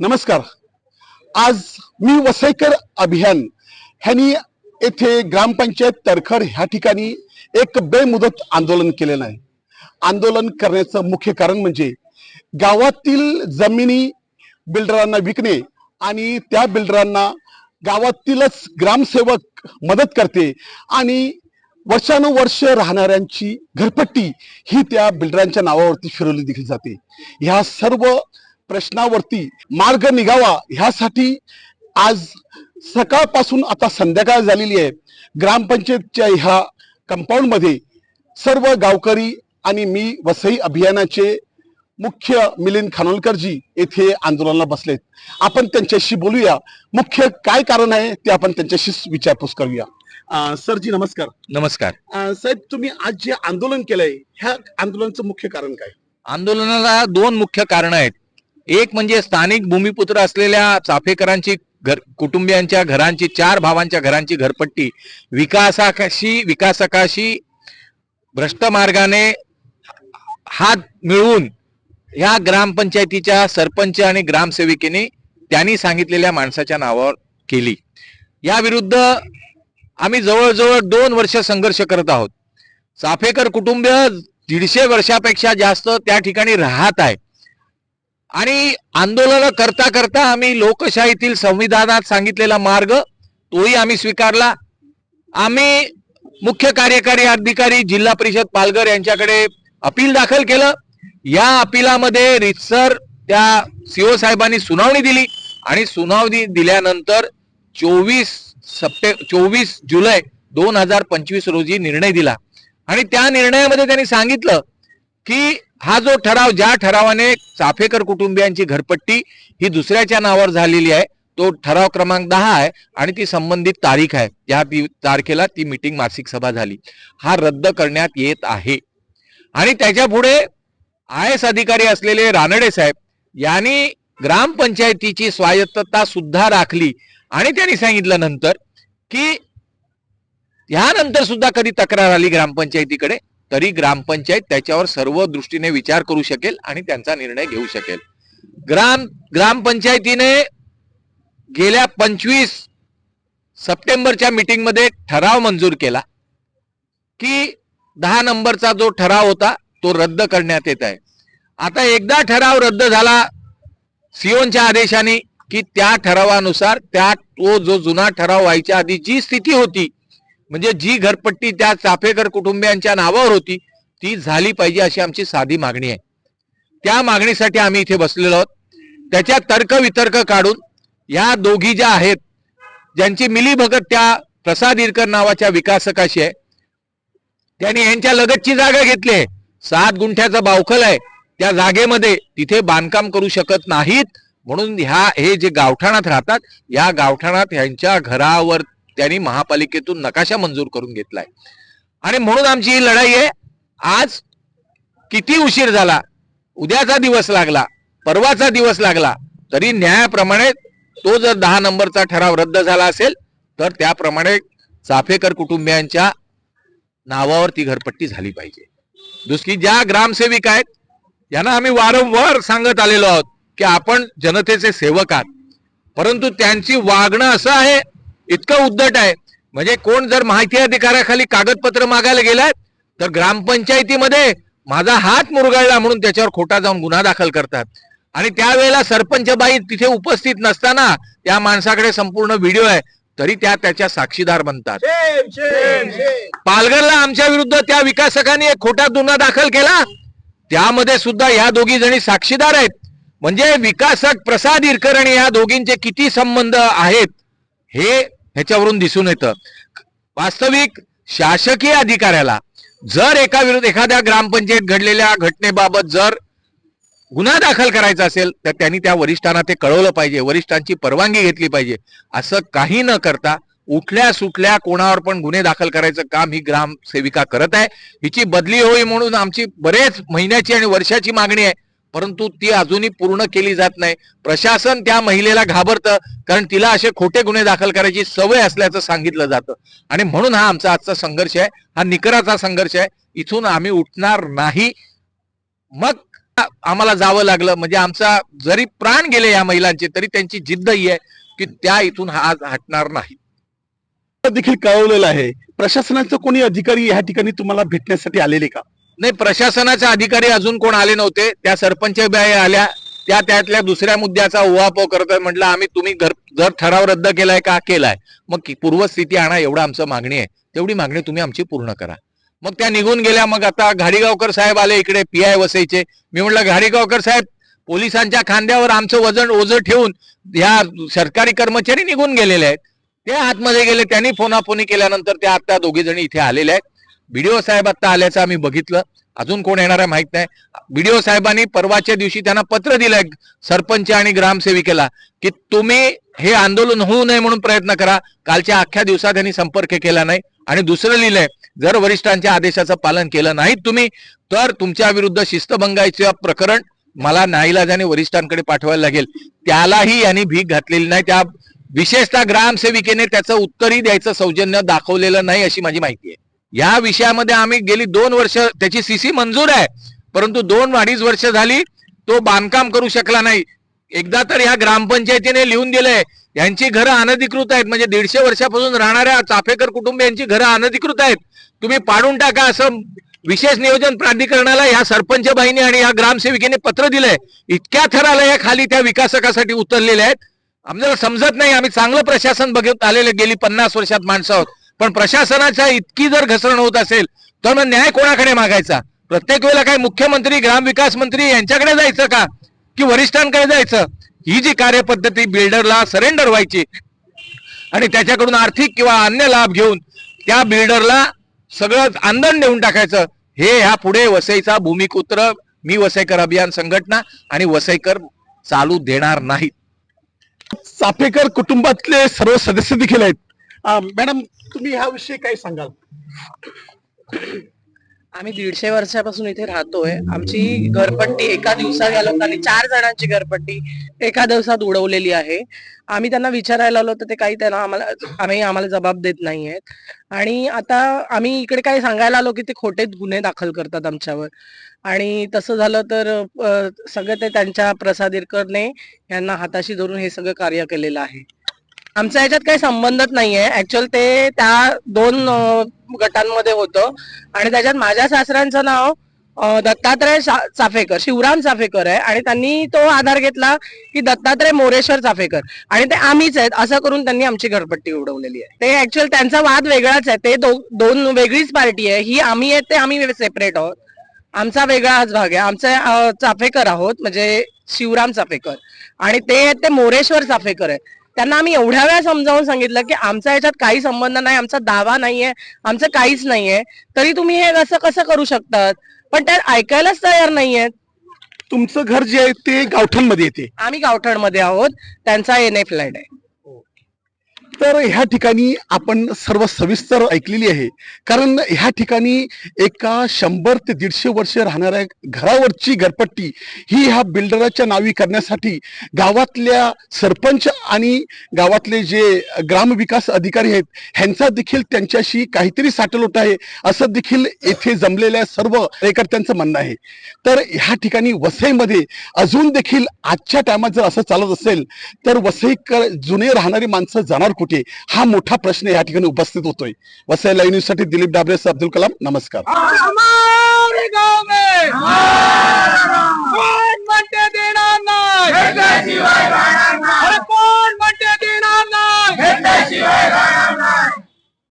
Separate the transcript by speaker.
Speaker 1: नमस्कार. आज मी वसईकर अभियान ह्यांनी येथे ग्रामपंचायत तरखर ह्या ठिकाणी एक बेमुदत आंदोलन केलेलं आहे. आंदोलन करण्याचं मुख्य कारण म्हणजे गावातील जमिनी बिल्डरांना विकणे आणि त्या बिल्डरांना गावातीलच ग्रामसेवक मदत करते आणि वर्षानुवर्ष राहणाऱ्यांची घरपट्टी ही त्या बिल्डरांच्या नावावरती फिरवली देखील जाते. ह्या सर्व प्रश्नावरती मार्ग निघावा ह्यासाठी आज सकाळपासून आता संध्याकाळ झालेली आहे. ग्रामपंचायतच्या ह्या कंपाऊंडमध्ये सर्व गावकरी आणि मी वसई अभियानाचे मुख्य मिलिंद खानोलकरजी येथे आंदोलनाला बसलेत. आपण त्यांच्याशी बोलूया. मुख्य काय कारण आहे ते आपण त्यांच्याशी विचारपूस करूया. सरजी नमस्कार.
Speaker 2: नमस्कार.
Speaker 1: साहेब तुम्ही आज जे आंदोलन केलंय ह्या आंदोलनाचं मुख्य कारण काय?
Speaker 2: आंदोलनाला दोन मुख्य कारण आहेत. एक म्हणजे स्थानिक भूमिपुत्र असलेल्या चाफेकरांची घर कुटुंबियांच्या घरांची चार भावांच्या घरांची घरपट्टी विकासाशी विकासकाशी भ्रष्ट मार्गाने हात मिळवून ह्या ग्रामपंचायतीच्या सरपंच आणि ग्रामसेविकेने त्यांनी सांगितलेल्या माणसाच्या नावावर केली. याविरुद्ध आम्ही जवळजवळ दोन वर्ष संघर्ष करत आहोत. चाफेकर कुटुंब दीडशे वर्षापेक्षा जास्त त्या ठिकाणी राहत आहे. आणि आंदोलन करता करता आम्ही लोकशाहीतील संविधानात सांगितलेला मार्ग तोही आम्ही स्वीकारला. आम्ही मुख्य कार्यकारी अधिकारी जिल्हा परिषद पालघर यांच्याकडे अपील दाखल केलं. या अपिलामध्ये रितसर त्या सीओ साहेबांनी सुनावणी दिली आणि सुनावणी दिल्यानंतर चोवीस सप्टे चोवीस जुलै दोन हजार पंचवीस रोजी निर्णय दिला. आणि त्या निर्णयामध्ये त्यांनी सांगितलं की हा जो ठराव ज्या ठरावाने चाफेकर कुटुंबियांची घरपट्टी ही दुसऱ्याच्या नावावर झालेली आहे तो ठराव क्रमांक दहा आहे आणि ती संबंधित तारीख आहे. या तारखेला ती मिटिंग मासिक सभा झाली. हा रद्द करण्यात येत आहे. आणि त्याच्या पुढे आय एस अधिकारी असलेले रानडे साहेब यांनी ग्रामपंचायतीची स्वायत्तता सुद्धा राखली. आणि त्यांनी सांगितलं नंतर की यानंतर सुद्धा कधी तक्रार आली ग्रामपंचायतीकडे? तरी ग्रामपंचायत त्याच्यावर सर्व दृष्टीने विचार करू शकेल आणि त्यांचा निर्णय घेऊ शकेल. ग्राम ग्रामपंचायतीने गेल्या पंचवीस सप्टेंबरच्या मीटिंगमध्ये ठराव मंजूर केला की दहा नंबरचा जो ठराव होता तो रद्द करण्यात येत आहे. आता एकदा ठराव रद्द झाला सिओनच्या आदेशाने की त्या ठरावानुसार त्या तो जो जुना ठराव व्हायच्या आधी जी स्थिती होती म्हणजे जी घरपट्टी त्या चाफेकर कुटुंबियांच्या नावावर होती ती झाली पाहिजे अशी आमची साधी मागणी आहे. त्या मागणीसाठी आम्ही इथे बसलेलो आहोत. त्याच्या तर्क वितर्क काढून या दोघी ज्या आहेत ज्यांची मिलीभगत त्या प्रसाद इरकर नावाच्या विकासकाशी आहे त्यांनी यांच्या लगतची जागा घेतली आहे. सात गुंठ्याचा बावखल आहे. त्या जागेमध्ये तिथे बांधकाम करू शकत नाहीत. म्हणून ह्या हे जे गावठाणात राहतात या गावठाणात यांच्या घरावर त्यांनी महापालिकेतून नकाशा मंजूर करून घेतलाय. आणि म्हणून आमची ही लढाई आहे. आज किती उशीर झाला? उद्याचा दिवस लागला परवाचा दिवस लागला तरी न्यायाप्रमाणे तो जर दहा नंबरचा ठराव रद्द झाला असेल तर त्याप्रमाणे चाफेकर कुटुंबियांच्या नावावर ती घरपट्टी झाली पाहिजे. दुसरी ज्या ग्रामसेविका आहेत यांना आम्ही वारंवार सांगत आलेलो आहोत की आपण जनतेचे सेवक आहात. परंतु त्यांची वागणं असं आहे इतकं उद्धट आहे. म्हणजे कोण जर माहिती अधिकाराखाली कागदपत्र मागायला गेलात तर ग्रामपंचायतीमध्ये माझा हात मुरगळला म्हणून त्याच्यावर खोटा जाऊन गुन्हा दाखल करतात. आणि त्यावेळेला सरपंच बाई तिथे उपस्थित नसताना त्या माणसाकडे संपूर्ण व्हिडिओ आहे तरी त्या त्याच्या साक्षीदार बनतात. पालघरला आमच्या विरुद्ध त्या विकासकांनी एक खोटा गुन्हा दाखल केला त्यामध्ये सुद्धा या दोघी जणी साक्षीदार आहेत. म्हणजे विकासक प्रसाद इरकर आणि या दोघींचे किती संबंध आहेत हे ह्याच्यावरून दिसून येतं. वास्तविक शासकीय अधिकाऱ्याला जर एका विरुद्ध एखाद्या ग्रामपंचायत घडलेल्या घटनेबाबत जर गुन्हा दाखल करायचा असेल तर त्यांनी त्या वरिष्ठांना ते कळवलं पाहिजे वरिष्ठांची परवानगी घेतली पाहिजे. असं काही न करता उठल्या सुटल्या कोणावर पण गुन्हे दाखल करायचं काम ही ग्रामसेविका करत आहे. हिची बदली होई म्हणून आमची बरेच महिन्याची आणि वर्षाची मागणी आहे. परंतु ती अजूनही पूर्ण केली जात नाही. प्रशासन त्या महिलेला घाबरतं कारण तिला असे खोटे गुन्हे दाखल करायची सवय असल्याचं सांगितलं जातं. आणि म्हणून हा आमचा आजचा संघर्ष आहे. हा निकराचा संघर्ष आहे. इथून आम्ही उठणार नाही. मग आम्हाला जावं लागलं. म्हणजे आमचा जरी प्राण गेले या महिलांचे तरी त्यांची जिद्द ही आहे की त्या इथून हा आज हटणार नाही.
Speaker 1: देखील कळवलेलं आहे. प्रशासनाचं कोणी अधिकारी या ठिकाणी तुम्हाला भेटण्यासाठी आलेले का?
Speaker 2: नाही प्रशासनाचे अधिकारी अजून कोण आले नव्हते. त्या सरपंच बाई आल्या. त्या त्यातल्या दुसऱ्या मुद्द्याचा उहापोह करत म्हटलं आम्ही तुम्ही घर जर ठराव रद्द केलाय का? केलाय. मग पूर्वस्थिती आणा एवढं आमचं मागणी आहे. तेवढी मागणी तुम्ही आमची पूर्ण करा. मग त्या निघून गेल्या. मग आता घाडीगावकर साहेब आले इकडे पी आय वसईचे. मी म्हटलं घाडीगावकर साहेब पोलिसांच्या खांद्यावर आमचं वजन ओझं ठेवून ह्या सरकारी कर्मचारी निघून गेलेले आहेत. ते आतमध्ये गेले. त्यांनी फोनाफोनी केल्यानंतर त्या आता दोघे जणी इथे आलेले आहेत. बीडीओ साहेब आता आल्याचं आम्ही बघितलं. अजून कोण येणार आहे माहीत नाही. बीडीओ साहेबांनी परवाच्या दिवशी त्यांना पत्र दिलंय सरपंच आणि ग्रामसेविकेला की तुम्ही हे आंदोलन होऊ नये म्हणून प्रयत्न करा. कालच्या अख्ख्या दिवसात त्यांनी संपर्क केला नाही. आणि दुसरं लिहिलंय जर वरिष्ठांच्या आदेशाचं पालन केलं नाही तुम्ही तर तुमच्या विरुद्ध शिस्तभंगाचे प्रकरण मला नाईलाजाने वरिष्ठांकडे पाठवायला लागेल. त्यालाही यांनी भीक घातलेली नाही. त्या विशेषतः ग्रामसेविकेने त्याचं उत्तरही द्यायचं सौजन्य दाखवलेलं नाही अशी माझी माहिती आहे. या विषयामध्ये आम्ही गेली दोन वर्ष त्याची सीसी मंजूर आहे. परंतु दोन अडीच वर्ष झाली तो बांधकाम करू शकला नाही. एकदा तर या ग्रामपंचायतीने लिहून दिलंय यांची घरं अनधिकृत आहेत. म्हणजे दीडशे वर्षापासून राहणाऱ्या चाफेकर कुटुंबियांची घरं अनधिकृत आहेत. तुम्ही पाडून टाका असं विशेष नियोजन प्राधिकरणाला ह्या सरपंच बाईने आणि या ग्रामसेविकेने पत्र दिलंय. इतक्या थराला या खाली त्या विकासकासाठी उतरलेल्या आहेत. आम्हाला समजत नाही आम्ही चांगलं प्रशासन बघत आलेले गेली पन्नास वर्षात माणसं आहोत. पण प्रशासनाच्या इतकी जर घसरण होत असेल तर मग न्याय कोणाकडे मागायचा? प्रत्येक वेळेला काय मुख्यमंत्री ग्रामविकास मंत्री यांच्याकडे जायचं का? की वरिष्ठांकडे जायचं? ही जी कार्यपद्धती बिल्डरला सरेंडर व्हायची आणि त्याच्याकडून आर्थिक किंवा अन्य लाभ घेऊन त्या बिल्डरला सगळं आंदण देऊन टाकायचं हे ह्या पुढे वसईचा भूमिपुत्र मी वसईकर अभियान संघटना आणि वसईकर चालू देणार नाही
Speaker 1: चाफेकर कुटुंबातले सर्व सदस्य देखील आहेत. मॅडम तुम्ही ह्या विषयी काय सांगाल?
Speaker 3: आम्ही दीडशे वर्षापासून इथे राहतोय. आमची घरपट्टी एका दिवसात या आणि चार जणांची घरपट्टी एका दिवसात उडवलेली आहे. आम्ही त्यांना विचारायला आलो तर ते काही त्यांना आम्हाला आम्ही आम्हाला जबाब देत नाहीयेत. आणि आता आम्ही इकडे काही सांगायला आलो की ते खोटे गुन्हे दाखल करतात आमच्यावर. आणि तसं झालं तर सगळं ते त्यांच्या प्रसादीरकरने यांना हाताशी धरून हे सगळं कार्य केलेलं आहे. आमचा याच्यात काही संबंधच नाहीये. ऍक्च्युअल ते त्या दोन गटांमध्ये होतं. आणि त्याच्यात माझ्या सासऱ्यांचं नाव दत्तात्रय चाफेकर शिवराम चाफेकर आहे. आणि त्यांनी तो आधार घेतला की दत्तात्रय मोरेश्वर चाफेकर आणि ते आम्हीच आहेत. असं करून त्यांनी आमची घरपट्टी उडवलेली आहे. ते ऍक्च्युअल त्यांचा वाद वेगळाच आहे. ते दो- दोन वेगळीच पार्टी आहे. ही आम्ही आहेत ते आम्ही सेपरेट आहोत. आमचा वेगळाच भाग आहे. आमचे चाफेकर आहोत. म्हणजे शिवराम चाफेकर आणि ते आहेत ते मोरेश्वर चाफेकर आहे त्यांना आम्ही एवढ्या वेळा समजावून सांगितलं की आमचा याच्यात काही संबंध नाही आमचा दावा नाहीये आमचं काहीच नाहीये. तरी तुम्ही हे असं कसं करू शकतात? पण ते ऐकायलाच तयार नाहीयेत
Speaker 1: तुमचं घर जे आहे ते गावठाणमध्ये येते.
Speaker 3: आम्ही गावठणमध्ये आहोत. त्यांचा एन ए फ्लॅट आहे.
Speaker 1: तर ह्या ठिकाणी आपण सर्व सविस्तर ऐकलेली आहे. कारण ह्या ठिकाणी एका शंभर ते दीडशे वर्ष राहणाऱ्या घरावरची घरपट्टी ही ह्या बिल्डराच्या नावी करण्यासाठी गावातल्या सरपंच आणि गावातले जे ग्रामविकास अधिकारी आहेत ह्यांचा देखील त्यांच्याशी काहीतरी साठलोट आहे असं देखील येथे जमलेल्या सर्व कार्यकर्त्यांचं म्हणणं आहे. तर ह्या ठिकाणी वसईमध्ये अजून देखील आजच्या टायमात जर असं चालत असेल तर वसईकर जुने राहणारी माणसं जाणार कुठे? कुठे? हा मोठा प्रश्न या ठिकाणी उपस्थित होतोय. वसई लाईव्ह न्यूजसाठी दिलीप डाबरे अब्दुल कलाम नमस्कार.
Speaker 4: देणार नाही.